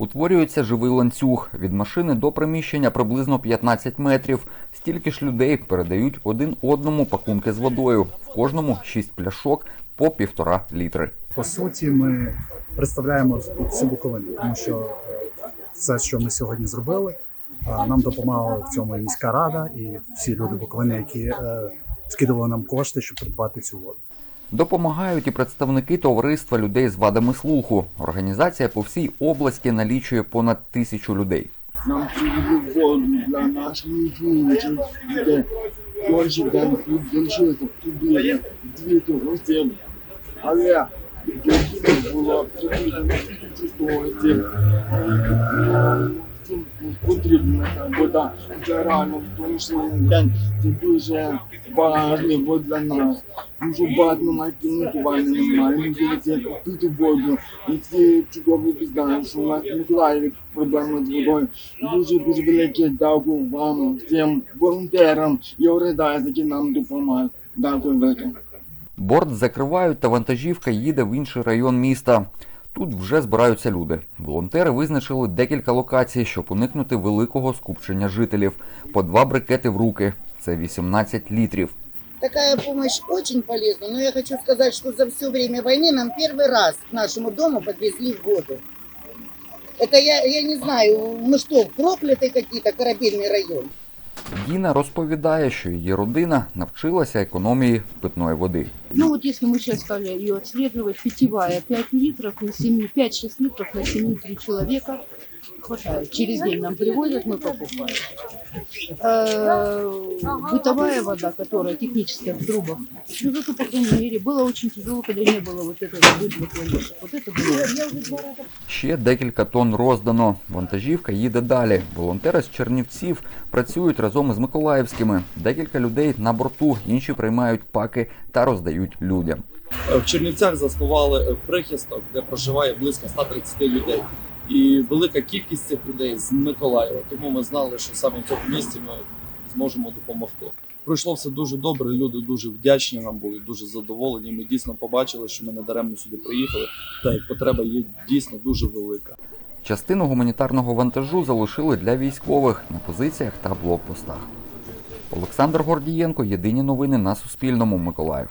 Утворюється живий ланцюг від машини до приміщення приблизно 15 метрів. Стільки ж людей передають один одному пакунки з водою. В кожному 6 пляшок по півтора літри. По суті, ми представляємо всю Буковину, тому що все, що ми сьогодні зробили, нам допомагала в цьому міська рада, і всі люди Буковини, які е, скидували нам кошти, щоб придбати цю воду. Допомагають і представники товариства людей з вадами слуху. Організація по всій області налічує понад тисячу людей. Нам воду для наших де кожен день залишилося приблизно дві гостей. Але якщо було тисячу гостей, всім потрібна вода. Це реально в сьогоднішній день це дуже важливо для нас. Дуже багато немає кінотування, немає можливості пити воду. І всі чудові знають, що у нас Миколаєві проблеми з водою. Дуже дуже велике дякую вам, всім волонтерам і організаціям, які нам допомагають. Дякую велике. Борт закривають та вантажівка їде в інший район міста. Тут вже збираються люди. Волонтери визначили декілька локацій, щоб уникнути великого скупчення жителів. По два брикети в руки. Це 18 літрів. Такая помощь очень полезна, но я хочу сказать, что за все время войны нам первый раз к нашему дому подвезли воду. Это я, я не знаю, мы что, проклятые какие-то, корабельный район? Діна розповідає, що її родина навчилася економії питної води. Ну вот если мы сейчас стали ее отслеживать, питьевая 5 литров на 7, 5-6 литров на 7 три человека хватает. Через день нам привозят, мы покупаем. Э, Бытовая вода, которая техническая в трубах, ну зато, по крайней мере, было очень тяжело, когда не было вот этой воды для туалета. Вот это было. Ще декілька тонн роздано. Вантажівка їде далі. Волонтери з Чернівців працюють разом із Миколаївськими. Декілька людей на борту, інші приймають паки та роздають людям. В Чернівцях заснували прихисток, де проживає близько 130 людей. І велика кількість цих людей з Миколаєва. Тому ми знали, що саме в цьому місці ми зможемо допомогти. Пройшло все дуже добре. Люди дуже вдячні нам були, дуже задоволені. Ми дійсно побачили, що ми не даремно сюди приїхали. Та як потреба є дійсно дуже велика. Частину гуманітарного вантажу залишили для військових на позиціях та блокпостах. Олександр Гордієнко, єдині новини на Суспільному, Миколаїв.